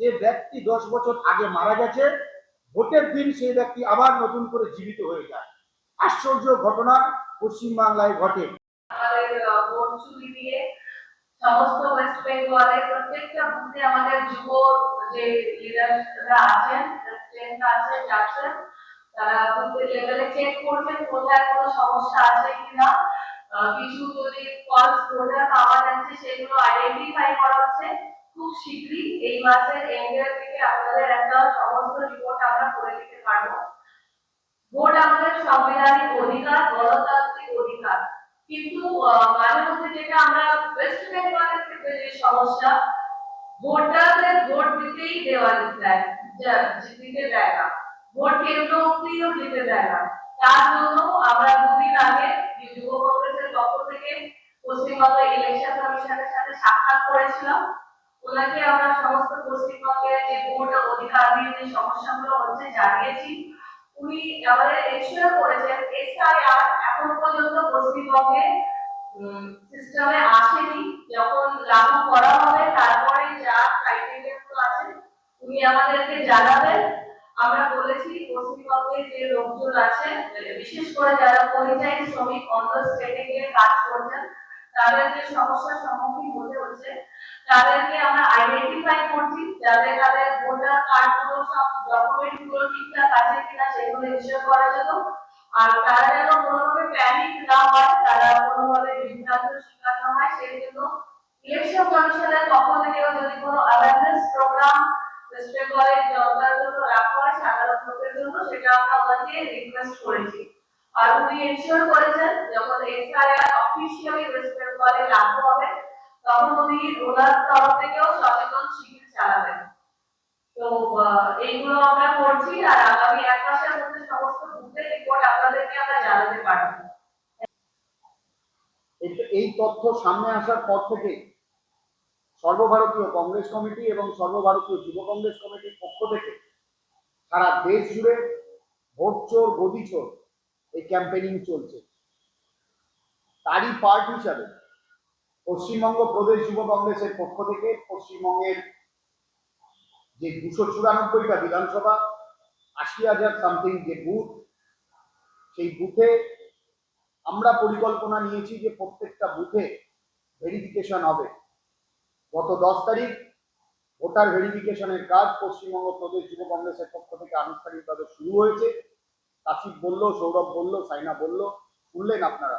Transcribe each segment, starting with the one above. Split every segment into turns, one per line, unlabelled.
যে ব্যক্তি দশ বছর আগে মারা গেছে, ভোটের দিন সেই ব্যক্তি আবার নতুন করে জীবিত হয়ে যায়। আশ্চর্য ঘটনা পশ্চিমবাংলায় ঘটে।
সমস্ত ওয়েস্ট বেঙ্গলের প্রত্যেকটা বুথে আমাদের যুব যে লিডাররা আছেন প্রেসিডেন্ট আছেন, যাচ্ছেন, তারা বুথ লেভেলে চেক করছেন কোথায় কোনো সমস্যা আছে কিনা। কিছু যদি ফলস ভোটার পাওয়া যাচ্ছে, সেগুলো আইডেন্টিফাই করা হচ্ছে। খুব শীঘ্রই এই মাসের এন্ডের দিকে আপনাদের একটা সমস্ত রিপোর্ট আমরা করে দিতে পারব। ভোট আমাদের সাংবিধানিক অধিকার, গণতান্ত্রিক অধিকার। কিন্তু মাঝে মধ্যে যেটা আমরা ওয়েস্ট বেঙ্গলের ক্ষেত্রে যে সমস্যা ভোটারদের ভোট দিতেই দেওয়া দেয় দিতে দেয় না। ভোট কেন্দ্র অব্দিও দিতে দেয় না। তার জন্য আমরা দুদিন আগে যুব কংগ্রেসের পক্ষ থেকে পশ্চিমবঙ্গ ইলেকশন কমিশনের সাথে সাক্ষাৎ করেছিলাম। ওনাকে আমরা সমস্ত পশ্চিমবঙ্গের যে ভোট অধিকার নিয়ে যে সমস্যাগুলো হচ্ছে জানিয়েছি, উনি আমাদের এনশিওর করেছেন এসআইআর এখন পর্যন্ত পশ্চিমবঙ্গে সিস্টেমে আসেনি। যখন লাগু করা হবে, তারপরে যা ক্রাইটেরিয়া আছে, উনি আমাদেরকে জানাবেন। আমরা বলেছি, পশ্চিমবঙ্গে যে লোকজন আছে, বিশেষ করে যারা পরিযায়ী শ্রমিক অন্য স্টেটে গিয়ে কাজ করছেন তাদের যে সমস্যার সম্মুখীন হতে হচ্ছে। তাদেরকে আমরা আইডেন্টিফাই করছি, যাদের তাদের ভোটার কার্ডগুলো, সব ডকুমেন্টগুলো ঠিকঠাক আছে কিনা সেগুলো ইনশিওর করা যেত। আর তারা যেন কোনোভাবে প্যানিক না হয়, তারা কোনোভাবে বিভ্রান্ত শিকার না হয়, সেই জন্য ইলেকশন কমিশনের পক্ষ থেকেও যদি কোনো অ্যাওয়ারনেস প্রোগ্রাম ওয়েস্ট বেঙ্গলের জনতার জন্য রাখা হয় সাধারণ লোকের জন্য, সেটা আমরা ওনাকে রিকোয়েস্ট করেছি। আর উনি এনশিওর করেছেন যখন এসআইআর অফিসিয়ালি ওয়েস্ট বেঙ্গলে লাগু হবে, তখন উনি ওনার তরফ থেকেও সচেতন শিবির চালাবেন। তো এইগুলো আমরা করছি আর আগামী এক মাসের মধ্যে সমস্ত বুথের রিপোর্ট আপনাদেরকে আমরা জানাতে পারব।
এই তথ্য সামনে আসার পর থেকে সর্বভারতীয় কংগ্রেস কমিটি এবং সর্বভারতীয় যুব কংগ্রেস কমিটির পক্ষ থেকে সারা দেশ জুড়ে ভোট চোর, গদি চোর এই ক্যাম্পেইনিং চলছে। তারই পার্ট হিসাবে পশ্চিমবঙ্গ প্রদেশ যুব কংগ্রেসের পক্ষ থেকে পশ্চিমবঙ্গের যে দুশো চুরানব্বইটা বিধানসভা, আশি হাজার সামথিং যে বুথ সেই বুথে আমরা পরিকল্পনা নিয়েছি যে প্রত্যেকটা বুথে ভেরিফিকেশন হবে। গত দশ তারিখ ভোটার ভেরিফিকেশনের কাজ পশ্চিমবঙ্গ প্রদেশ যুব কংগ্রেসের পক্ষ থেকে আনুষ্ঠানিকভাবে শুরু হয়েছে। কাশিফ বলল, সৌরভ বলল, সাইনা বলল, শুনলেন আপনারা?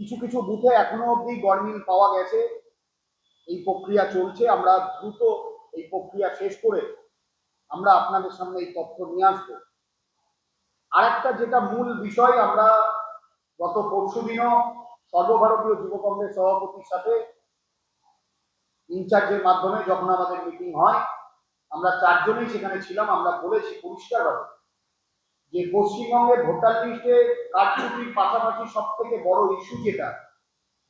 কিছু কিছু বুথে এখনও অবধি গরমিল পাওয়া গেছে। এই প্রক্রিয়া চলছে, আমরা দ্রুত এই প্রক্রিয়া শেষ করে আমরা আপনাদের সামনে এই তথ্য নিয়ে আসব। আর একটা যেটা মূল বিষয়, আমরা গত পরশু দিনও সর্বভারতীয় যুব কংগ্রেস সভাপতির সাথে ইনচার্জের মাধ্যমে যখন আমাদের মিটিং হয়, আমরা চারজনেই সেখানে ছিলাম, আমরা বলেছি পরিষ্কারভাবে যে পশ্চিমবঙ্গে ভোটার লিস্টে কারচুপির পাশাপাশি সব থেকে বড় ইস্যু যেটা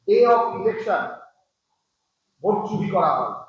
ডে অফ ইলেকশন ভোট চুরি করা হয়।